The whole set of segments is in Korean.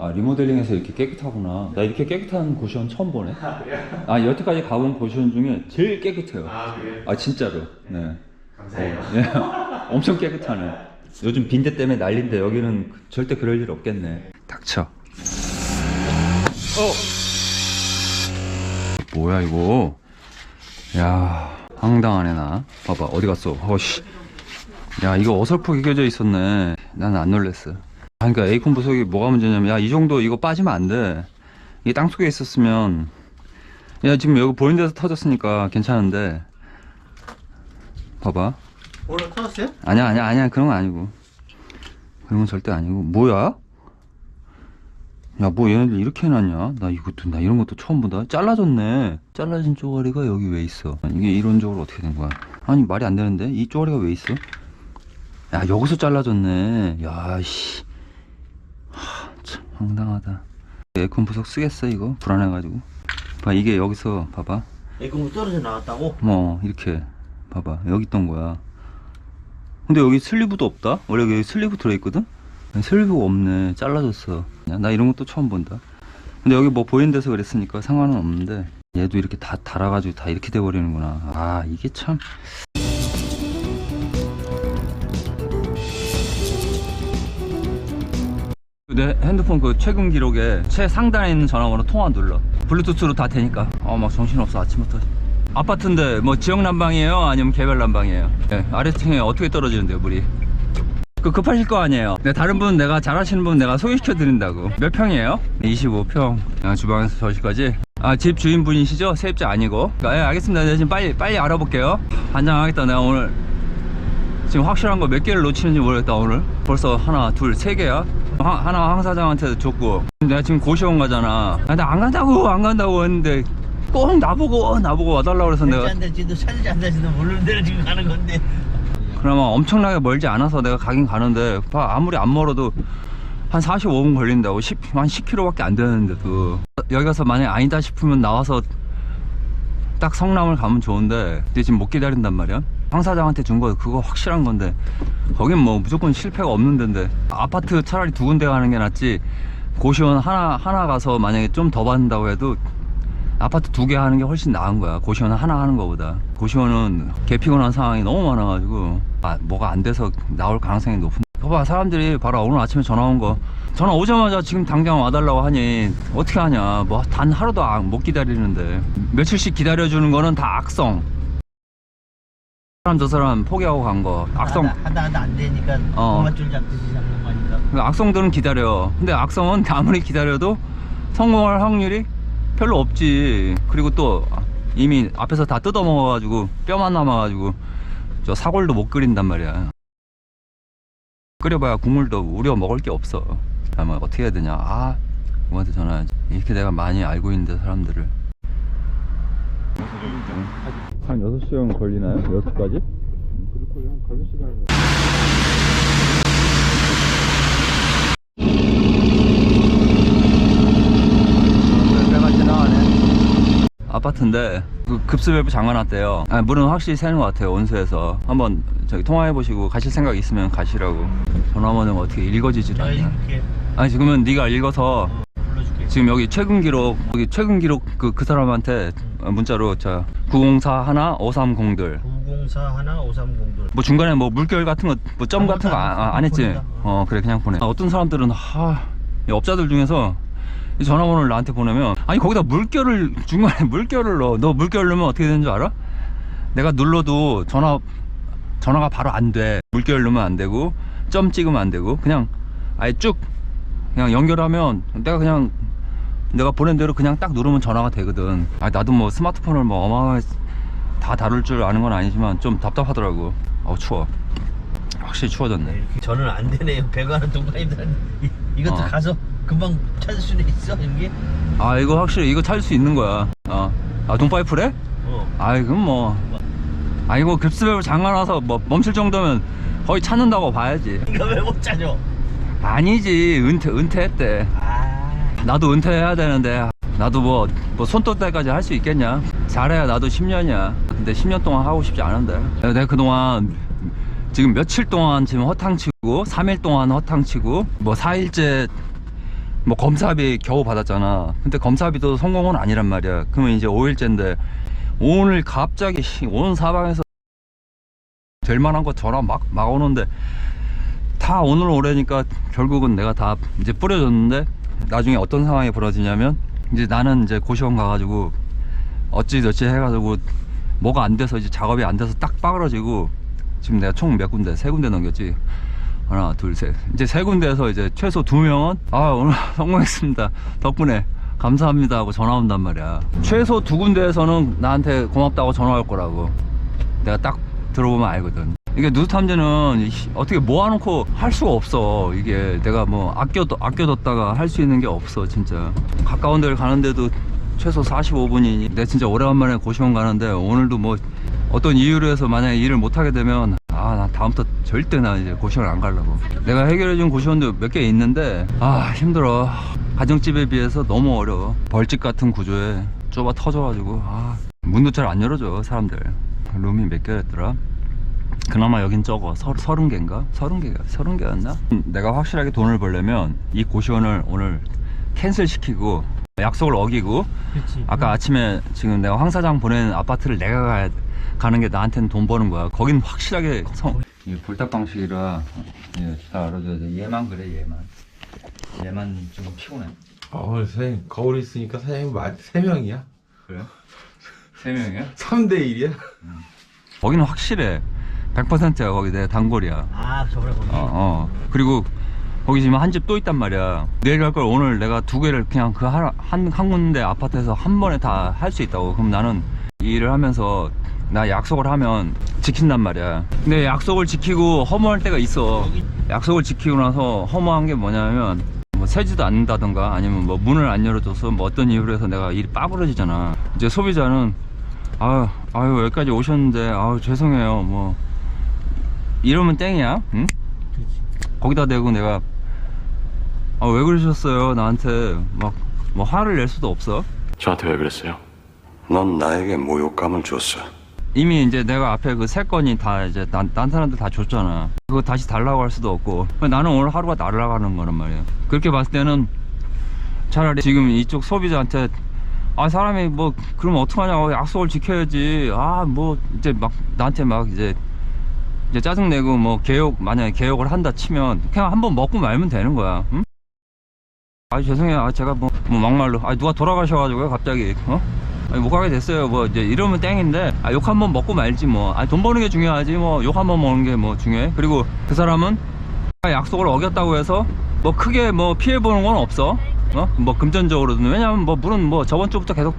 아 리모델링해서 이렇게 깨끗하구나. 나 이렇게 깨끗한 고시원 처음 보네. 아 여태까지 가본 고시원 중에 제일 깨끗해요. 아 그래요? 아 진짜로. 네. 감사해요. 예. 엄청 깨끗하네. 요즘 빈대 때문에 난린데 여기는 절대 그럴 일 없겠네. 닥쳐. 어. 뭐야 이거? 야 황당하네 나. 봐봐 어디 갔어? 어씨. 야 이거 어설프게 껴져 있었네. 난 안 놀랬어. 아, 그러니까 에이콘 부속이 뭐가 문제냐면 야 이 정도 이거 빠지면 안 돼. 이게 땅 속에 있었으면 야 지금 여기 보이는 데서 터졌으니까 괜찮은데 봐봐. 오늘 터졌어요? 아니야 아니야 아니야 그런 건 아니고 그런 건 절대 아니고 뭐야? 야 뭐 얘네들 이렇게 해놨냐? 나 이것도 나 이런 것도 처음 보다 잘라졌네 잘라진 쪼가리가 여기 왜 있어? 이게 이론적으로 어떻게 된 거야? 아니 말이 안 되는데 이 쪼가리가 왜 있어? 야 여기서 잘라졌네 야씨 참 황당하다. 에어컨 부속 쓰겠어 이거? 불안해가지고. 봐 이게 여기서 봐봐. 애공부 떨어져 나왔다고? 뭐 이렇게 봐봐. 여기 있던 거야. 근데 여기 슬리브도 없다? 원래 여기 슬리브 들어있거든? 슬리브가 없네. 잘라졌어. 야, 나 이런 것도 처음 본다. 근데 여기 뭐 보이는 데서 그랬으니까 상관은 없는데 얘도 이렇게 다 달아가지고 다 이렇게 돼버리는구나. 아 이게 참 내 핸드폰 그 최근 기록에 최상단에 있는 전화번호 통화 눌러. 블루투스로 다 되니까. 아막 정신없어 아침부터. 아파트인데 뭐 지역 난방이에요? 아니면 개별 난방이에요? 예, 아래층에 어떻게 떨어지는데요 물이? 그 급하실 거 아니에요. 네, 다른 분 내가 잘하시는 분 내가 소개시켜 드린다고. 몇 평이에요? 25평. 아, 주방에서 저실까지? 아 집 주인분이시죠? 세입자 아니고? 아, 예, 알겠습니다. 내가 지금 빨리 빨리 알아볼게요. 반장하겠다 내가 오늘. 지금 확실한 거 몇 개를 놓치는지 모르겠다 오늘. 벌써 하나 둘 세 개야 하, 하나 황 사장한테 줬고. 내가 지금 고시원 가잖아. 아, 나안 간다고 안 간다고 했는데 꼭 나보고 나보고 와달라고 그래서 내가 될지 안 될지도 찾을지 안 될지도 모르는 데를 지금 가는 건데. 그나마 엄청나게 멀지 않아서 내가 가긴 가는데 봐, 아무리 안 멀어도 한 45분 걸린다고. 10, 한 10km밖에 안 되는데도. 여기 가서 만약에 아니다 싶으면 나와서 딱 성남을 가면 좋은데 근데 지금 못 기다린단 말이야 황 사장한테 준 거 그거 확실한 건데 거긴 뭐 무조건 실패가 없는 데인데 아파트 차라리 두 군데 가는 게 낫지 고시원 하나 하나 가서 만약에 좀 더 받는다고 해도 아파트 두 개 하는 게 훨씬 나은 거야. 고시원 하나 하는 거보다. 고시원은 개피곤한 상황이 너무 많아가지고 아 뭐가 안 돼서 나올 가능성이 높은. 봐봐 사람들이 바로 오늘 아침에 전화 온 거. 전화 오자마자 지금 당장 와달라고 하니 어떻게 하냐. 뭐 단 하루도 안- 못 기다리는데 며칠씩 기다려주는 거는 다 악성. 사람 저 사람 포기하고 간 거. 악성. 하다 하다, 하다 안 되니까 어. 고마줄 잡듯이 잡는 거니까 그 악성들은 기다려. 근데 악성은 아무리 기다려도 성공할 확률이 별로 없지. 그리고 또 이미 앞에서 다 뜯어먹어가지고 뼈만 남아가지고 저 사골도 못 끓인단 말이야. 끓여봐야 국물도 우려 먹을 게 없어. 아마 어떻게 해야 되냐. 아, 누구한테 전화해야지. 이렇게 내가 많이 알고 있는데 사람들을. 한 6시간 걸리나요? 6시까지? 그렇고요. 한 가는 시간 배가 지나가네. 아파트인데 그 급수 밸브 잠가놨대요. 아, 물은 확실히 새는 것 같아요. 온수에서 한번 저기 통화해 보시고 가실 생각 있으면 가시라고. 전화번호 가 어떻게 읽어지질 않냐. 아니 지금은 네가 읽어서 지금 여기 최근 기록 여기 최근 기록 그, 그 사람한테 문자로 자 904 하나 530들. 904 하나 530돌 뭐 중간에 뭐 물결 같은 거뭐점 아, 같은 거안 아, 안 했지? 보낸다. 어 그래 그냥 보내. 아, 어떤 사람들은 하 이 업자들 중에서 이 전화번호를 나한테 보내면 아니 거기다 물결을 중간에 물결을 넣어. 너 물결 넣으면 어떻게 되는 줄 알아? 내가 눌러도 전화 전화가 바로 안돼. 물결 넣으면 안 되고 점 찍으면 안 되고 그냥 아예 쭉 그냥 연결하면 내가 그냥 내가 보낸 대로 그냥 딱 누르면 전화가 되거든. 아 나도 뭐 스마트폰을 뭐 어마어마하게 다 다룰 줄 아는 건 아니지만 좀 답답하더라고. 어우 추워. 확실히 추워졌네. 이렇게 저는 안 되네요. 배관은 동파님들은 이것도 어. 가서 금방 찾을 수는 있어 이게? 아 이거 확실히 이거 찾을 수 있는 거야. 어아 돈파이프래? 어. 아이 그럼 뭐. 아이고 급수배로 장가나서 뭐 멈출 정도면 거의 찾는다고 봐야지. 이거 왜 못 찾아? 아니지. 은퇴 은퇴했대. 아 나도 은퇴해야 되는데 나도 뭐, 뭐 손톱 때까지 할 수 있겠냐? 잘해야 나도 10년이야. 근데 10년 동안 하고 싶지 않은데. 내가 그동안 지금 며칠 동안 지금 허탕치고 3일 동안 허탕치고 뭐 4일째 뭐 검사비 겨우 받았잖아. 근데 검사비도 성공은 아니란 말이야. 그러면 이제 5일째인데 오늘 갑자기 씨, 온 사방에서 될 만한 거 전화 막, 막 오는데 다 오늘 오래니까 결국은 내가 다 이제 뿌려줬는데 나중에 어떤 상황이 벌어지냐면 이제 나는 이제 고시원 가가지고 어찌저찌 해가지고 뭐가 안 돼서 이제 작업이 안 돼서 딱 빠그러지고 지금 내가 총 몇 군데 세 군데 넘겼지? 하나 둘셋. 이제 세 군데에서 이제 최소 두 명은 아 오늘 성공했습니다. 덕분에 감사합니다 하고 전화 온단 말이야. 최소 두 군데에서는 나한테 고맙다고 전화 올 거라고 내가 딱 들어보면 알거든 이게 누드 탐지는 이- 어떻게 모아놓고 할 수가 없어. 이게 내가 뭐 아껴 아껴뒀다가 할 수 있는 게 없어 진짜. 가까운 데를 가는데도 최소 45분이니 내가 진짜 오래간만에 고시원 가는데 오늘도 뭐 어떤 이유로 해서 만약에 일을 못하게 되면 아 나 다음부터 절대 나 이제 고시원 안 가려고. 내가 해결해준 고시원도 몇 개 있는데 아 힘들어. 가정집에 비해서 너무 어려워. 벌집 같은 구조에 좁아 터져가지고 아 문도 잘 안 열어줘 사람들. 룸이 몇 개였더라 그나마 여긴 적어 서, 서른 개인가? 서른 개가 서른 개였나? 음, 내가 확실하게 돈을 벌려면 이 고시원을 오늘 캔슬 시키고 약속을 어기고 그렇지. 아까 아침에 지금 내가 황 사장 보낸 아파트를 내가 가야, 가는 게 나한테는 돈 버는 거야. 거긴 확실하게 성. 이 볼탁 방식이라 예, 다 알아줘야 돼. 얘만 그래 얘만. 얘만 좀 피곤해. 어, 선생님 거울 있으니까 선생님 말, 3명이야? 그래? 세 명이야? 3대 1이야? 거기는 확실해. 100%야 거기 내 단골이야. 아 저번에 거기. 어, 어. 그리고 거기 지금 한 집 또 있단 말이야. 내일 갈 걸 오늘 내가 두 개를 그냥 그 한, 한, 한 군데 아파트에서 한 번에 다 할 수 있다고. 그럼 나는 이 일을 하면서 나 약속을 하면 지킨단 말이야. 근데 약속을 지키고 허무할 때가 있어. 약속을 지키고 나서 허무한 게 뭐냐면 뭐 세지도 않는다던가 아니면 뭐 문을 안 열어줘서 뭐 어떤 이유로 해서 내가 일이 빠부러지잖아. 이제 소비자는 아유, 아유 여기까지 오셨는데 아유 죄송해요. 뭐 이러면 땡이야. 응? 거기다 대고 내가 아 왜 그러셨어요 나한테 막 뭐 화를 낼 수도 없어 저한테 왜 그랬어요? 넌 나에게 모욕감을 줬어. 이미 이제 내가 앞에 그 세 건이 다 이제 난, 난 사람들 다 줬잖아 그거 다시 달라고 할 수도 없고 나는 오늘 하루가 날아가는 거란 말이야 그렇게 봤을 때는 차라리 지금 이쪽 소비자한테 아 사람이 뭐 그러면 어떡하냐고 약속을 지켜야지 아 뭐 이제 막 나한테 막 이제 이제 짜증내고 뭐 개욕 만약에 개욕을 한다 치면 그냥 한번 먹고 말면 되는 거야 응? 아 죄송해요. 아 제가 뭐, 뭐 막말로. 아 누가 돌아가셔가지고요 갑자기. 어? 아니 못 가게 됐어요. 뭐 이제 이러면 땡인데. 아, 욕 한번 먹고 말지 뭐아돈 버는 게 중요하지 뭐. 욕 한번 먹는 게 뭐 중요해. 그리고 그 사람은 약속을 어겼다고 해서 뭐 크게 뭐 피해 보는 건 없어. 어? 뭐 금전적으로는 왜냐면 뭐 물은 뭐 저번 주부터 계속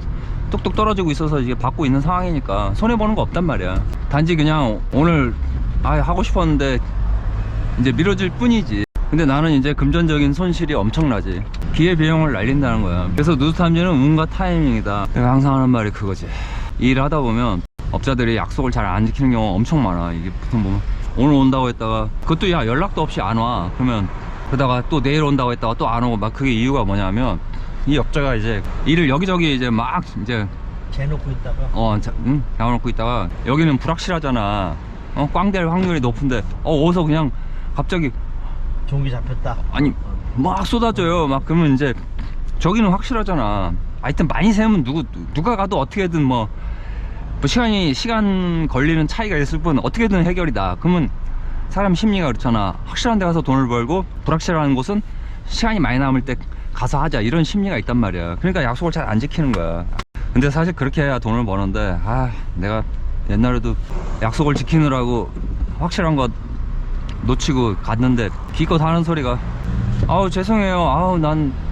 뚝뚝 떨어지고 있어서 이게 받고 있는 상황이니까 손해 보는 거 없단 말이야. 단지 그냥 오늘 아 하고 싶었는데 이제 미뤄질 뿐이지. 근데 나는 이제 금전적인 손실이 엄청나지. 기회비용을 날린다는 거야. 그래서 누드탐지는 운과 타이밍이다. 내가 항상 하는 말이 그거지. 이 일을 하다 보면 업자들이 약속을 잘 안 지키는 경우가 엄청 많아. 이게 보통 보면 오늘 온다고 했다가 그것도 야 연락도 없이 안 와. 그러면 그러다가 또 내일 온다고 했다가 또 안 오고 막 그게 이유가 뭐냐면 이 업자가 이제 일을 여기저기 이제 막 이제 재놓고 있다가? 어, 자, 응? 잡아놓고 있다가 여기는 불확실하잖아. 어, 꽝될 확률이 높은데 어, 어디서 그냥 갑자기 종기 잡혔다. 아니 막 쏟아져요. 막 그러면 이제 저기는 확실하잖아. 하여튼 많이 세면 누구 누가 가도 어떻게든 뭐, 뭐 시간이 시간 걸리는 차이가 있을 뿐 어떻게든 해결이 나. 그러면 사람 심리가 그렇잖아. 확실한 데 가서 돈을 벌고 불확실한 곳은 시간이 많이 남을 때 가서 하자 이런 심리가 있단 말이야. 그러니까 약속을 잘 안 지키는 거야. 근데 사실 그렇게 해야 돈을 버는데 아 내가 옛날에도 약속을 지키느라고 확실한 거 놓치고 갔는데 기껏 하는 소리가 아우 죄송해요. 아우 난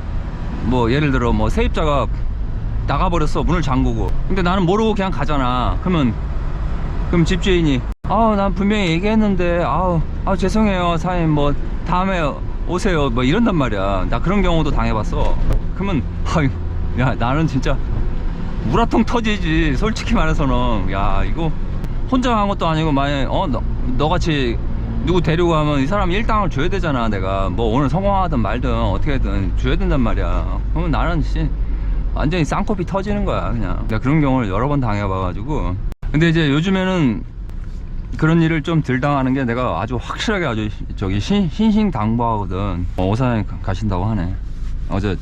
뭐 예를 들어 뭐 세입자가 나가버렸어. 문을 잠그고. 근데 나는 모르고 그냥 가잖아. 그러면 그럼 집주인이 아우 난 분명히 얘기했는데 아우 아 죄송해요. 사장님 뭐 다음에 오세요. 뭐 이런단 말이야. 나 그런 경우도 당해봤어. 그러면 아유 야 나는 진짜 우라통 터지지. 솔직히 말해서는. 야 이거 혼자 간 것도 아니고 만약에 어 너, 너같이 누구 데리고 가면 이 사람 일당을 줘야 되잖아 내가. 뭐 오늘 성공하든 말든 어떻게든 줘야 된단 말이야. 그러면 나는 씨 완전히 쌍코피 터지는 거야 그냥. 내가 그런 경우를 여러 번 당해봐 가지고. 근데 이제 요즘에는 그런 일을 좀 덜 당하는 게 내가 아주 확실하게 아주 저기 신, 신신당부하거든. 어, 가- 가신다고 하네. 어제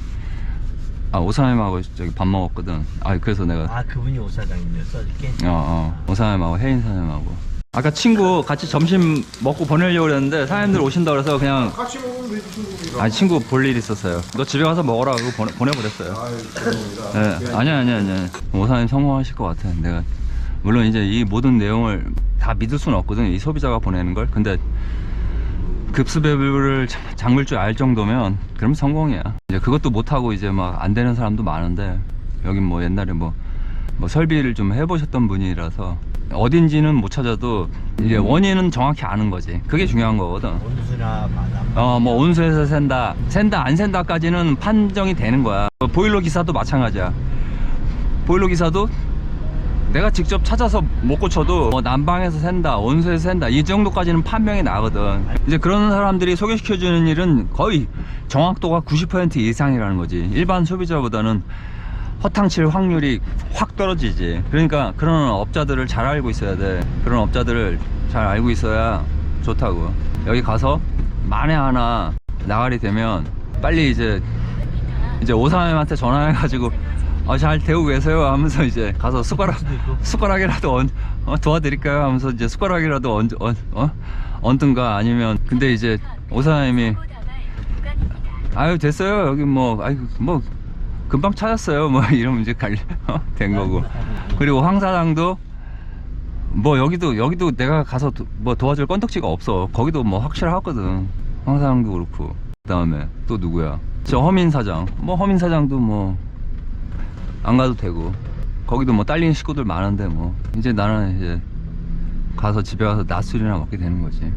아 오사님하고 저기 밥 먹었거든. 아 그래서 내가 아 그분이 오 사장님이었어 어저께? 어, 어. 오사님하고 혜인 사장님하고. 아까 친구 같이 점심 먹고 보내려고 그랬는데 사장님들 오신다 그래서 그냥 같이 먹으면 되지. 아니 친구 볼 일 있었어요. 너 집에 가서 먹으라 고 보내, 보내버렸어요. 아유 죄송합니다. 네, 아니야 아니야 아니야. 오사님 성공하실 것 같아. 내가 물론 이제 이 모든 내용을 다 믿을 수는 없거든. 이 소비자가 보내는 걸. 근데 급수배부를 자- 잠글 줄알 정도면 그럼 성공이야. 이제 그것도 못 하고 이제 막 안 되는 사람도 많은데 여긴 뭐 옛날에 뭐, 뭐 설비를 좀 해보셨던 분이라서 어딘지는 못 찾아도 이제 원인은 정확히 아는 거지. 그게 중요한 거거든. 온수나 바람 어, 뭐 온수에서 샌다, 샌다 안 샌다까지는 판정이 되는 거야. 어, 보일러 기사도 마찬가지야. 보일러 기사도 내가 직접 찾아서 못 고쳐도 뭐 난방에서 샌다, 온수에서 샌다 이 정도까지는 판명이 나거든. 이제 그런 사람들이 소개시켜주는 일은 거의 정확도가 90% 이상이라는 거지. 일반 소비자보다는 허탕칠 확률이 확 떨어지지. 그러니까 그런 업자들을 잘 알고 있어야 돼. 그런 업자들을 잘 알고 있어야 좋다고. 여기 가서 만에 하나 나가리 되면 빨리 이제 이제 오사님한테 전화해가지고 아, 잘 데우고 계세요. 하면서 이제 가서 숟가락 숟가락이라도 얹, 어, 도와드릴까요? 하면서 이제 숟가락이라도 얹, 얹, 어? 얹든가 아니면 근데 이제 오사님이 아유 됐어요. 여기 뭐 아유 뭐 금방 찾았어요. 뭐 이러면 이제 갈, 어? 된 거고. 그리고 황 사장도 뭐 여기도 여기도 내가 가서 도, 뭐 도와줄 건덕지가 없어. 거기도 뭐 확실하거든. 황 사장도 그렇고. 그 다음에 또 누구야? 저 허민 사장. 뭐 허민 사장도 뭐 안 가도 되고. 거기도 뭐 딸린 식구들 많은데 뭐. 이제 나는 이제 가서 집에 가서 낮술이나 먹게 되는 거지.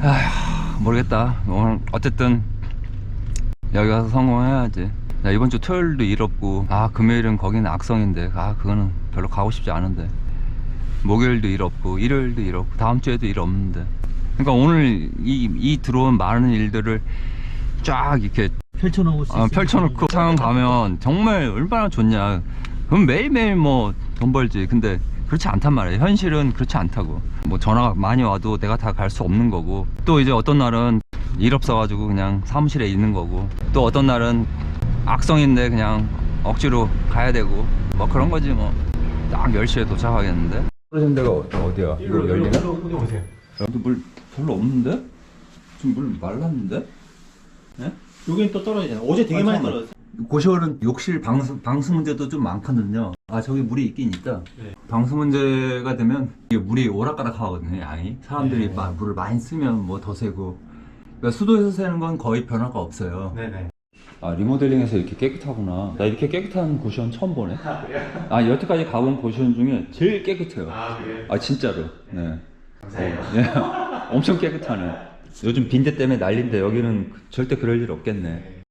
아휴 모르겠다. 오늘 어쨌든 여기 가서 성공해야지. 나 이번 주 토요일도 일 없고. 아 금요일은 거기는 악성인데. 아 그거는 별로 가고 싶지 않은데. 목요일도 일 없고 일요일도 일 없고 다음 주에도 일 없는데. 그러니까 오늘 이, 이 들어온 많은 일들을 쫙 이렇게 펼쳐놓을 수 어, 있으면 펼쳐놓고 상황 가면 정말 얼마나 좋냐. 그럼 매일매일 뭐 돈 벌지. 근데 그렇지 않단 말이야 현실은 그렇지 않다고. 뭐 전화가 많이 와도 내가 다 갈 수 없는 거고. 또 이제 어떤 날은 일 없어가지고 그냥 사무실에 있는 거고. 또 어떤 날은 악성인데 그냥 억지로 가야 되고. 뭐 그런 거지 뭐 딱 10시에 도착하겠는데? 떨어진 데가 어- 어디야? 이거 열리나? 어디 오세요? 여기 물 별로 없는데? 지금 물 말랐는데? 여기는 또 떨어지잖아. 어제 되게 많이 떨어졌어. 고시원은 욕실 방수, 방수 문제도 좀 많거든요. 아, 저기 물이 있긴 있다. 네. 방수 문제가 되면 이게 물이 오락가락 하거든요, 양이. 사람들이 네. 막 물을 많이 쓰면 뭐 더 새고. 그러니까 수도에서 새는 건 거의 변화가 없어요. 네네. 아, 리모델링해서 이렇게 깨끗하구나. 나 이렇게 깨끗한 고시원 처음 보네. 아, 여태까지 가본 고시원 중에 제일 깨끗해요. 아 그래요? 아, 진짜로. 네. 감사해요. 예. 엄청 깨끗하네. 요즘 빈대 때문에 난린데 여기는 절대 그럴 일 없겠네.